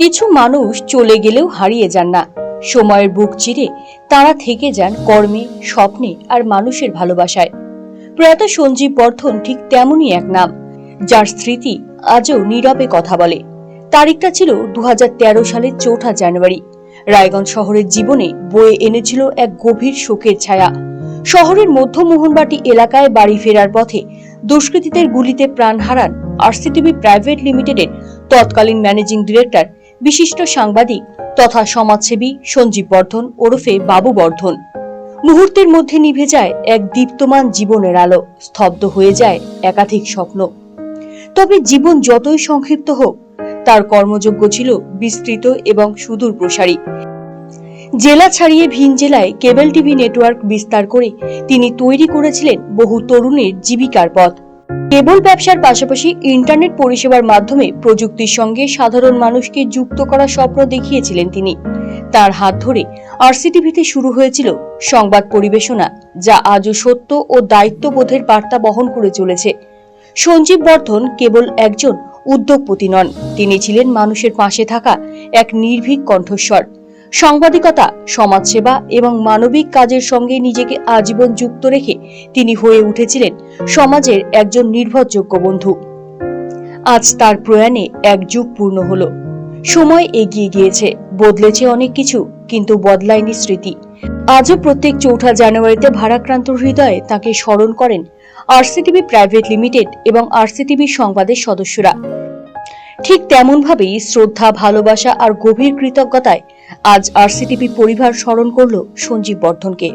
কিছু মানুষ চলে গেলেও হারিয়ে যান না। সময়ের বুক চিরে তারা থেকে যান কর্মে, স্বপ্নে আর মানুষের ভালোবাসায়। প্রয়াত সঞ্জীব বর্ধন ঠিক তেমনই এক নাম, যার স্মৃতি আজও নীরবে কথা বলে। তারিখটা ছিল দু হাজার তেরো সালের চৌঠা জানুয়ারি। রায়গঞ্জ শহরের জীবনে বয়ে এনেছিল এক গভীর শোকের ছায়া। শহরের মধ্য মোহনবাটি এলাকায় বাড়ি ফেরার পথে দুষ্কৃতীদের গুলিতে প্রাণ হারান আরসিটিভি প্রাইভেট লিমিটেডের তৎকালীন ম্যানেজিং ডিরেক্টর বিশিষ্ট সাংবাদিক তথা সমাজসেবী সঞ্জীব বর্ধন ওরফে বাবু বর্ধন। মুহূর্তের মধ্যে নিভে যায় এক দীপ্তমান জীবনের আলো, স্তব্ধ হয়ে যায় একাধিক স্বপ্ন। তবে জীবন যতই সংক্ষিপ্ত হোক, তার কর্মযোগ্য ছিল বিস্তৃত এবং সুদূর প্রসারী। জেলা ছাড়িয়ে ভিন জেলায় কেবল টিভি নেটওয়ার্ক বিস্তার করে তিনি তৈরি করেছিলেন বহু তরুণের জীবিকার পথ। কেবল ব্যবসার পাশাপাশি ইন্টারনেট পরিষেবার মাধ্যমে প্রযুক্তির সঙ্গে সাধারণ মানুষকে যুক্ত করার স্বপ্ন দেখিয়েছিলেন তিনি। তার হাত ধরে আরসিটিভিতে শুরু হয়েছিল সংবাদ পরিবেশনা, যা আজও সত্য ও দায়িত্ববোধের বার্তা বহন করে চলেছে। সঞ্জীব বর্ধন কেবল একজন উদ্যোগপতি নন, তিনি ছিলেন মানুষের পাশে থাকা এক নির্ভীক কণ্ঠস্বর। সাংবাদিকতা, সমাজসেবা এবং মানবিক কাজের সঙ্গে নিজেকে আজীবন যুক্ত রেখে তিনি হয়ে উঠেছিলেন সমাজের একজন নির্ভরযোগ্য বন্ধু। আজ তার প্রয়াণে এক যুগ পূর্ণ হল। সময় এগিয়ে গিয়েছে, বদলেছে অনেক কিছু, কিন্তু বদলায়নি স্মৃতি। আজও প্রত্যেক চৌঠা জানুয়ারিতে ভারাক্রান্ত হৃদয়ে তাকে স্মরণ করেন আরসিটিভি প্রাইভেট লিমিটেড এবং আরসিটিভি সংবাদের সদস্যরা। ঠিক তেমনভাবেই শ্রদ্ধা, ভালোবাসা আর গভীর কৃতজ্ঞতায় আজ আরসিটিপি পরিবার স্মরণ করল সঞ্জীব বর্ধনকে।